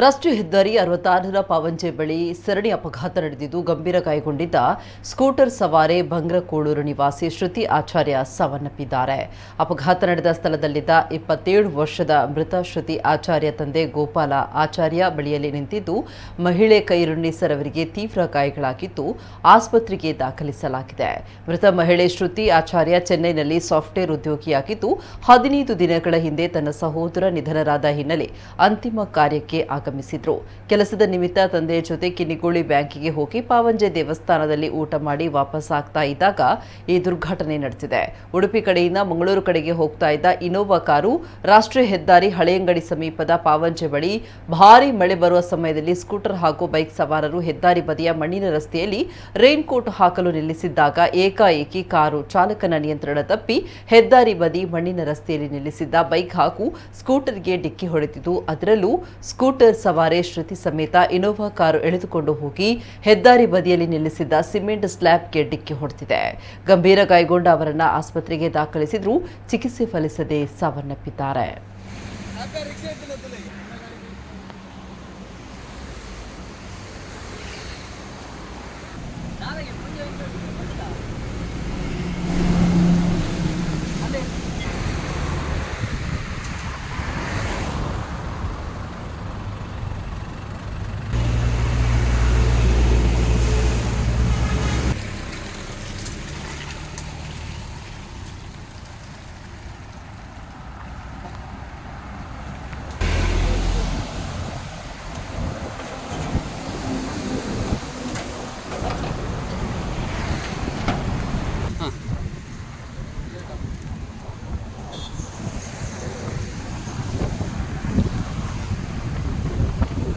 ರಾಷ್ಟ್ರೀಯ ಹೆದ್ದಾರಿ ಅರವತ್ತಾರರ ಪಾವಂಜೆ ಬಳಿ ಸರಣಿ ಅಪಘಾತ ನಡೆದಿದ್ದು ಗಂಭೀರ ಗಾಯಗೊಂಡಿದ್ದ ಸ್ಕೂಟರ್ ಸವಾರೆ ಬಂಗ್ರಕೋಳೂರು ನಿವಾಸಿ ಶ್ರುತಿ ಆಚಾರ್ಯ ಸಾವನ್ನಪ್ಪಿದ್ದಾರೆ. ಅಪಘಾತ ನಡೆದ ಸ್ಥಳದಲ್ಲಿದ್ದ ಇಪ್ಪತ್ತೇಳು ವರ್ಷದ ಮೃತ ಶ್ರುತಿ ಆಚಾರ್ಯ ತಂದೆ ಗೋಪಾಲ ಆಚಾರ್ಯ ಬಳಿಯಲ್ಲಿ ನಿಂತಿದ್ದು, ಮಹಿಳೆ ಕೈರುಣ್ಣಿ ಸರವರಿಗೆ ತೀವ್ರ ಗಾಯಗಳಾಗಿದ್ದು ಆಸ್ಪತ್ರೆಗೆ ದಾಖಲಿಸಲಾಗಿದೆ. ಮೃತ ಮಹಿಳೆ ಶ್ರುತಿ ಆಚಾರ್ಯ ಚೆನ್ನೈನಲ್ಲಿ ಸಾಫ್ಟ್ವೇರ್ ಉದ್ಯೋಗಿಯಾಗಿದ್ದು, ಹದಿನೈದು ದಿನಗಳ ಹಿಂದೆ ತನ್ನ ಸಹೋದರ ನಿಧನರಾದ ಹಿನ್ನೆಲೆ ಅಂತಿಮ ಕಾರ್ಯಕ್ಕೆ ಆಗಮಿಸಿದ್ರು. ಕೆಲಸದ ನಿಮಿತ್ತ ತಂದೆಯ ಜೊತೆ ಕಿನಿಗೋಳಿ ಬ್ಯಾಂಕಿಗೆ ಹೋಗಿ ಪಾವಂಜೆ ದೇವಸ್ಥಾನದಲ್ಲಿ ಊಟ ಮಾಡಿ ವಾಪಸ್ ಆಗ್ತಾ ಇದ್ದಾಗ ಈ ದುರ್ಘಟನೆ ನಡೆದಿದೆ. ಉಡುಪಿ ಕಡೆಯಿಂದ ಮಂಗಳೂರು ಕಡೆಗೆ ಹೋಗ್ತಾ ಇದ್ದ ಇನೋವಾ ಕಾರು ರಾಷ್ಟ್ರೀಯ ಹೆದ್ದಾರಿ ಹಳೆಯಂಗಡಿ ಸಮೀಪದ ಪಾವಂಜೆ ಬಳಿ ಭಾರೀ ಮಳೆ ಬರುವ ಸಮಯದಲ್ಲಿ ಸ್ಕೂಟರ್ ಹಾಗೂ ಬೈಕ್ ಸವಾರರು ಹೆದ್ದಾರಿ ಬದಿಯ ಮಣ್ಣಿನ ರಸ್ತೆಯಲ್ಲಿ ರೈನ್ ಕೋಟ್ ಹಾಕಲು ನಿಲ್ಲಿಸಿದ್ದಾಗ ಏಕಾಏಕಿ ಕಾರು ಚಾಲಕನ ನಿಯಂತ್ರಣ ತಪ್ಪಿ ಹೆದ್ದಾರಿ ಬದಿ ಮಣ್ಣಿನ ರಸ್ತೆಯಲ್ಲಿ ನಿಲ್ಲಿಸಿದ್ದ ಬೈಕ್ ಹಾಗೂ ಸ್ಕೂಟರ್ಗೆ ಡಿಕ್ಕಿ ಹೊಡೆದಿದ್ದು, ಅದರಲ್ಲೂ ಸ್ಕೂಟರ್ ಸವಾರೆ ಶ್ರುತಿ ಸಮೇತ ಇನೋವಾ ಕಾರು ಎಳೆದುಕೊಂಡು ಹೋಗಿ ಹೆದ್ದಾರಿ ಬದಿಯಲ್ಲಿ ನಿಲ್ಲಿಸಿದ್ದ ಸಿಮೆಂಟ್ ಸ್ಲ್ಯಾಬ್ಗೆ ಡಿಕ್ಕಿ ಹೊಡೆದಿದೆ. ಗಂಭೀರ ಗಾಯಗೊಂಡ ಅವರನ್ನ ಆಸ್ಪತ್ರೆಗೆ ದಾಖಲಿಸಿದ್ರು ಚಿಕಿತ್ಸೆ ಫಲಿಸದೆ ಸಾವನ್ನಪ್ಪಿದ್ದಾರೆ.